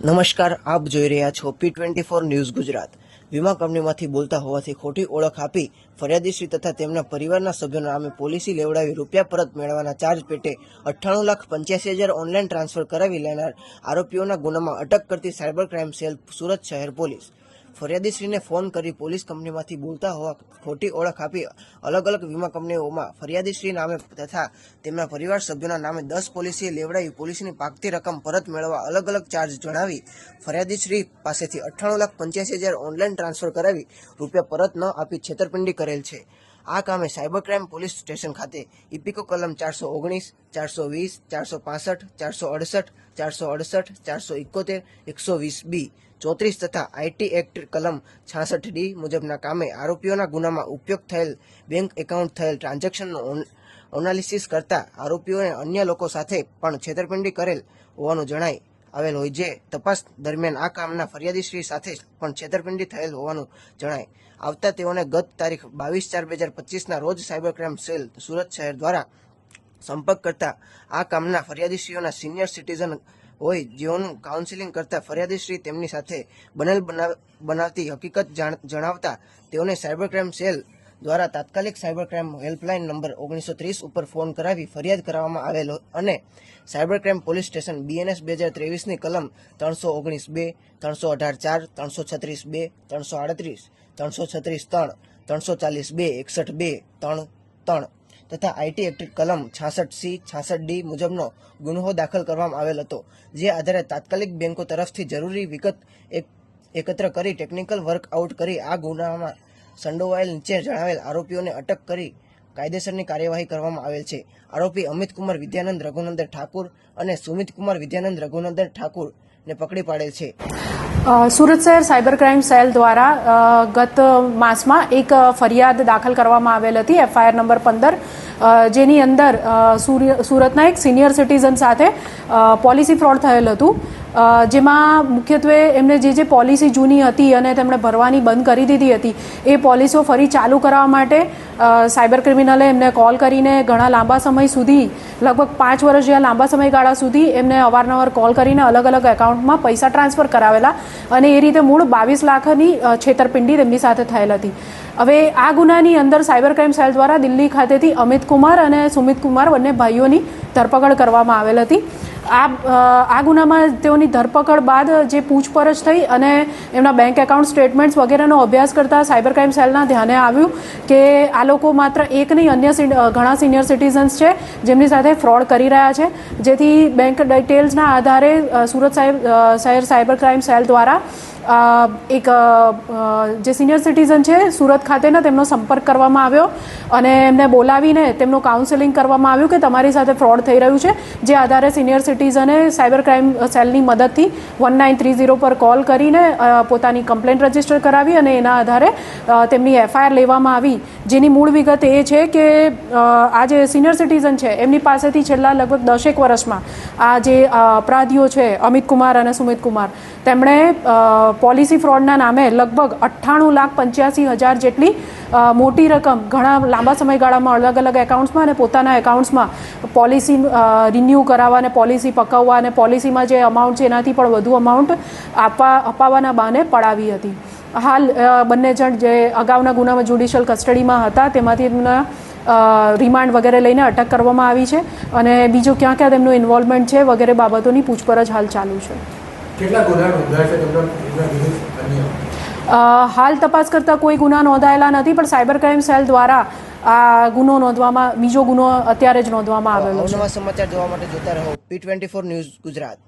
નમસ્કાર, આપ જોઈ રહ્યા છો P twenty four news Gujarat. વીમા કંપનીમાંથી બોલતા હોવાથી ખોટી ઓળખ આપી ફરિયાદીશ્રી તથા તેમના પરિવારના સભ્યોના નામે પોલિસી લેવડાવી રૂપિયા પરત મેળવવાના ચાર્જ પેટે અઠ્ઠાણું લાખ પંચ્યાસી હજાર ઓનલાઈન ટ્રાન્સફર કરાવી લેનાર આરોપીઓના ગુનામાં અટક કરતી સાયબર ક્રાઇમ સેલ સુરત શહેર પોલીસ. ફરિયાદીશ્રીને ફોન કરી પોલીસ કંપનીમાંથી બોલતા હોવા ખોટી ઓળખ આપી અલગ અલગ વીમા કંપનીઓમાં ફરિયાદીશ્રી નામે તથા તેમના પરિવાર સભ્યોના નામે દસ પોલિસી લેવડાવી પોલિસીની પાકતી રકમ પરત મેળવવા અલગ અલગ ચાર્જ જણાવી ફરિયાદીશ્રી પાસેથી અઠ્ઠાણું લાખ પંચ્યાસી હજાર ઓનલાઈન ટ્રાન્સફર કરાવી રૂપિયા પરત ન આપી છેતરપિંડી કરેલ છે. આ કામે સાયબર ક્રાઇમ પોલીસ સ્ટેશન ખાતે ઇપિકો કલમ ચારસો ઓગણીસ, ચારસો વીસ, ચારસો પાસઠ, ચારસો અડસઠ ચારસો અડસઠ, ચારસો ઇકોતેર, એકસો વીસ બી. ચોત્રીસ તથા આઈટી એક્ટ કલમ છાસઠ ડી મુજબના કામે આરોપીઓના ગુનામાં ઉપયોગ થયેલ બેંક એકાઉન્ટ થયેલ ટ્રાન્ઝેક્શનનો એનાલિસિસ કરતા આરોપીઓને અન્ય લોકો સાથે પણ છેતરપિંડી કરેલ હોવાનું જણાય આવેલ હોય જે તપાસ દરમિયાન આ કામના ફરિયાદીશ્રી સાથે પણ છેતરપિંડી થયેલ હોવાનું જણાય. આવતા તેઓને ગત તારીખ બાવીસ ચાર બે હજાર પચીસના રોજ સાયબર ક્રાઇમ સેલ સુરત શહેર દ્વારા સંપર્ક કરતા આ કામના ફરિયાદીશ્રીઓના સિનિયર સિટીઝન હોય જેઓનું કાઉન્સિલિંગ કરતા ફરિયાદીશ્રી તેમની સાથે બનેલ બનાવ, બનાવતી હકીકત જાણ- જણાવતા તેઓને સાયબર ક્રાઇમ સેલ દ્વારા તાત્કાલિક સાયબર ક્રાઇમ હેલ્પલાઇન નંબર ઓગણીસો ત્રીસ ઉપર ફોન કરાવી ફરિયાદ કરવામાં આવેલો અને cyber crime police station BNS બે હજાર ત્રેવીસની કલમ ત્રણસો ઓગણીસ બે, ત્રણસો અઢાર ચાર, ત્રણસો છત્રીસ બે, ત્રણસો આડત્રીસ, ત્રણસો છત્રીસ ત્રણ, ત્રણસો ચાલીસ બે, એકસઠ બે, ત્રણ ત્રણ તથા આઈટી એક્ટ કલમ છાસઠ સી, છાસઠ ડી મુજબનો ગુન્હો દાખલ કરવામાં આવેલ હતો, જે આધારે તાત્કાલિક બેંકો તરફથી જરૂરી વિગત એક- એકત્ર કરી ટેકનિકલ વર્કઆઉટ કરી આ ગુનામાં સંડોવાયેલ નીચે જણાવેલ આરોપીઓને અટક કરી કાયદેસરની કાર્યવાહી કરવામાં આવેલ છે. આરોપી અમિત કુમાર વિદ્યાનંદ રઘુનંદન ઠાકુર અને સુમિત કુમાર વિદ્યાનંદ રઘુનંદન ઠાકુર ને પકડી પાડેલ છે. સુરત શહેર સાયબર ક્રાઇમ સેલ દ્વારા ગત માસમાં એક ફરિયાદ દાખલ કરવામાં આવેલ હતી, એફઆઈઆર નંબર પંદર જેની અંદર સુરતના એક સિનિયર સિટીઝન સાથે પોલિસી ફ્રોડ થયેલ હતું. જેમાં મુખ્યત્વે એમને જે જે પોલિસી જૂની હતી અને તેમણે ભરવાની બંધ કરી દીધી હતી, એ પોલિસીઓ ફરી ચાલુ કરાવવા માટે સાયબર ક્રિમિનલે એમને કોલ કરીને ઘણા લાંબા સમય સુધી, લગભગ પાંચ વર્ષ જેવા લાંબા સમયગાળા સુધી એમને અવારનવાર કોલ કરીને અલગ અલગ એકાઉન્ટમાં પૈસા ટ્રાન્સફર કરાવેલા અને એ રીતે મૂળ બાવીસ લાખની છેતરપિંડી તેમની સાથે થયેલ હતી. હવે આ ગુનાની અંદર સાયબર ક્રાઇમ સેલ દ્વારા દિલ્હી ખાતેથી અમિત કુમાર અને સુમિત કુમાર બંને ભાઈઓની ધરપકડ કરવામાં આવેલ હતી. આ આ ગુનામાં તેઓની ધરપકડ બાદ જે પૂછપરછ થઈ અને એમના બેંક એકાઉન્ટ સ્ટેટમેન્ટ્સ વગેરેનો અભ્યાસ કરતા સાયબર ક્રાઇમ સેલના ધ્યાને આવ્યું કે આ લોકો માત્ર એક નહીં, અન્ય ઘણા સિનિયર સિટીઝન્સ છે, જેમની સાથે ફ્રોડ કરી રહ્યા છે. જેથી બેંક ડિટેલ્સના આધારે સુરત સાહેબ શહેર સાયબર ક્રાઇમ સેલ દ્વારા એક જે સિનિયર સિટીઝન છે, સુરત ખાતેના તેમનો સંપર્ક કરવામાં આવ્યો અને એમને બોલાવીને તેમનું કાઉન્સેલિંગ કરવામાં આવ્યું કે તમારી સાથે ફ્રોડ થઈ રહ્યું છે, જે આધારે સિનિયર સિટીઝને સાયબર ક્રાઇમ સેલની મદદથી વન નાઇન થ્રી ઝીરો પર કોલ કરીને પોતાની કમ્પ્લેન્ટ રજિસ્ટર કરાવી અને એના આધારે તેમની એફઆઈઆર લેવામાં આવી. જેની મૂળ વિગત એ છે કે આ જે સિનિયર સિટીઝન છે, એમની પાસેથી છેલ્લા લગભગ દસેક વર્ષમાં આ જે અપરાધીઓ છે, અમિત કુમાર અને સુમિત કુમાર, તેમણે પોલિસી ફ્રોડના નામે લગભગ અઠ્ઠાણું લાખ પંચ્યાસી હજાર જેટલી મોટી રકમ ઘણા લાંબા સમયગાળામાં અલગ અલગ એકાઉન્ટ્સમાં અને પોતાના એકાઉન્ટ્સમાં પોલિસી રિન્યૂ કરાવવા અને પોલિસી પકવવા અને પોલિસીમાં જે અમાઉન્ટ છે એનાથી પણ વધુ અમાઉન્ટ આપવા અપાવવાના બહાને પડાવી હતી. હાલ બંને જણ જે અગાઉના ગુનામાં જ્યુડિશિયલ કસ્ટડીમાં હતા તેમાંથી એમના રિમાન્ડ વગેરે લઈને અટક કરવામાં આવી છે અને બીજું ક્યાં ક્યાં તેમનું ઇન્વોલ્વમેન્ટ છે વગેરે બાબતોની પૂછપરછ હાલ ચાલુ છે. કેટલા ગુના છે? હાલ તપાસ કરતાં કોઈ ગુના નોંધાયેલા નથી પણ સાયબર ક્રાઇમ સેલ દ્વારા આ ગુનો નોંધવામાં, બીજો ગુનો અત્યારે જ નોંધવામાં આવેલો છે. સમાચાર જોવા માટે જોતા રહો. P twenty four news Gujarat.